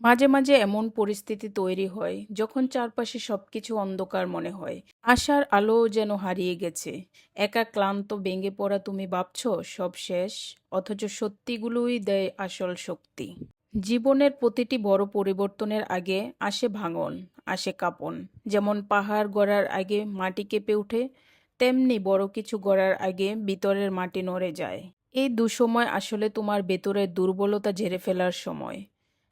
মাঝে, মাঝে এমন পরিস্থিতি তৈরি হয় যখন চারপাশে সবকিছু অন্ধকার মনে হয়। আশার আলোও যেন হারিয়ে গেছে। একা ক্লান্ত ভেঙে পড়া তুমি ভাবছ সব শেষ, অথচ সত্যিগুলোই দেয় আসল শক্তি। জীবনের প্রতিটি বড় পরিবর্তনের আগে আসে ভাঙন, আসে কাঁপন। যেমন পাহাড় গড়ার আগে মাটি কেঁপে ওঠে, তেমনি বড় কিছু গড়ার আগে ভিতরের মাটি নড়ে যায়। এই দুঃসময় আসলে তোমার ভেতরের দুর্বলতা ঝেড়ে ফেলার সময়।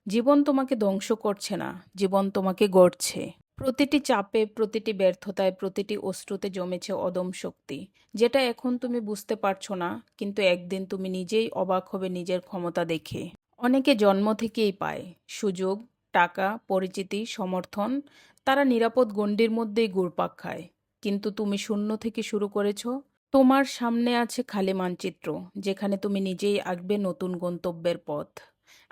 জীবন তোমাকে ধ্বংস করছে না, জীবন তোমাকে গড়ছে। প্রতিটি চাপে, প্রতিটি ব্যর্থতায়, প্রতিটি অশ্রুতে জমেছে অদম শক্তি, যেটা এখন তুমি বুঝতে পারছ না, কিন্তু একদিন তুমি নিজেই অবাক হবে নিজের ক্ষমতা দেখে। অনেকে জন্ম থেকেই পায় সুযোগ, টাকা, পরিচিতি, সমর্থন। তারা নিরাপদ গণ্ডির মধ্যেই ঘুরপাক খায়। কিন্তু তুমি শূন্য থেকে শুরু করেছ। তোমার সামনে আছে খালি মানচিত্র, যেখানে তুমি নিজেই আঁকবে নতুন গন্তব্যের পথ।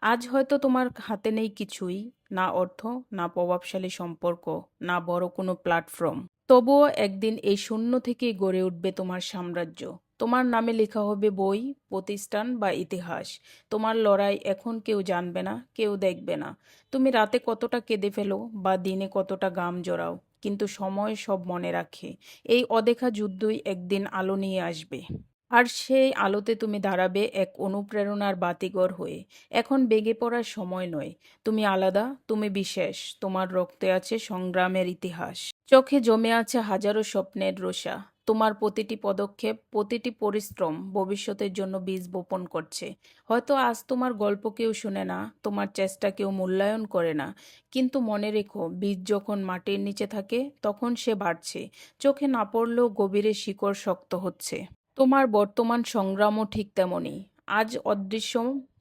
আজ হয়তো তোমার হাতে নেই কিছুই, না অর্থ, না প্রভাবশালী সম্পর্ক, না বড় কোনো প্ল্যাটফর্ম। তবুও একদিন এই শূন্য থেকেই গড়ে উঠবে তোমার সাম্রাজ্য। তোমার নামে লেখা হবে বই, প্রতিষ্ঠান বা ইতিহাস। তোমার লড়াই এখন কেউ জানবে না, কেউ দেখবে না। তুমি রাতে কতটা কেঁদে ফেলো বা দিনে কতটা গাম জড়াও, কিন্তু সময় সব মনে রাখে। এই অদেখা যুদ্ধই একদিন আলো নিয়ে আসবে। আর সেই আলোতে তুমি দাঁড়াবে এক অনুপ্রেরণার বাতিঘর হয়ে। এখন বেগে পড়ার সময় নয়। তুমি আলাদা, তুমি বিশেষ। তোমার রক্তে আছে সংগ্রামের ইতিহাস। চোখে জমে আছে হাজারো স্বপ্নের রোষা। তোমার প্রতিটি পদক্ষেপ, প্রতিটি পরিশ্রম ভবিষ্যতের জন্য বীজ বপন করছে। হয়তো আজ তোমার গল্প কেউ শুনে না, তোমার চেষ্টা কেউ মূল্যায়ন করে না, কিন্তু মনে রেখো বীজ যখন মাটির নিচে থাকে তখন সে বাড়ছে। চোখে না পড়লেও গভীরে শিকড় শক্ত হচ্ছে। তোমার বর্তমান সংগ্রামও ঠিক তেমনই। আজ অদৃশ্য,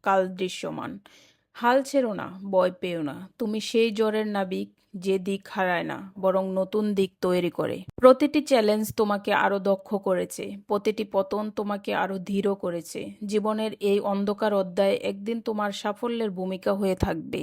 কাল দৃশ্যমান। হাল ছেড়ো না, ভয় পেও না। তুমি সেই জ্বরের নাবিক যে দিক হারায় না, বরং নতুন দিক তৈরি করে। প্রতিটি চ্যালেঞ্জ তোমাকে আরও দক্ষ করেছে, প্রতিটি পতন তোমাকে আরও দৃঢ় করেছে। জীবনের এই অন্ধকার অধ্যায় একদিন তোমার সাফল্যের ভূমিকা হয়ে থাকবে।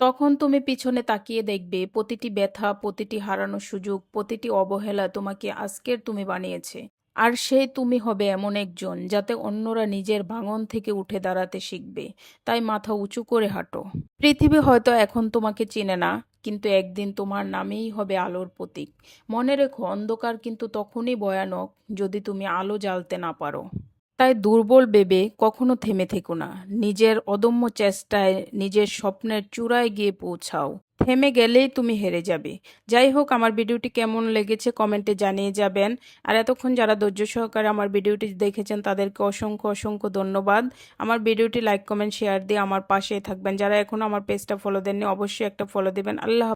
তখন তুমি পিছনে তাকিয়ে দেখবে প্রতিটি ব্যথা, প্রতিটি হারানো সুযোগ, প্রতিটি অবহেলা তোমাকে আজকের তুমি বানিয়েছে। আর সেই তুমি হবে এমন একজন যাতে অন্যরা নিজের ভাঙন থেকে উঠে দাঁড়াতে শিখবে। তাই মাথা উঁচু করে হাঁটো। পৃথিবী হয়তো এখন তোমাকে চিনে না, কিন্তু একদিন তোমার নামেই হবে আলোর প্রতীক। মনে রেখো অন্ধকার কিন্তু তখনই ভয়ানক যদি তুমি আলো জ্বালতে না পারো। তাই দুর্বল ভেবে কখনো থেমে থেকো না। নিজের অদম্য চেষ্টায় নিজের স্বপ্নের চূড়ায় গিয়ে পৌঁছাও। থেমে গেলেই তুমি হেরে যাবে। যাই হোক, আমার ভিডিওটি কেমন লেগেছে কমেন্টে জানিয়ে যাবেন। আর এতক্ষণ যারা ধৈর্য সহকারে আমার ভিডিওটি দেখেছেন, তাদেরকে অসংখ্য অসংখ্য ধন্যবাদ। আমার ভিডিওটি লাইক, কমেন্ট, শেয়ার দিয়ে আমার পাশে থাকবেন। যারা এখন আমার পেজটা ফলো দেননি, অবশ্যই একটা ফলো দেবেন। আল্লাহ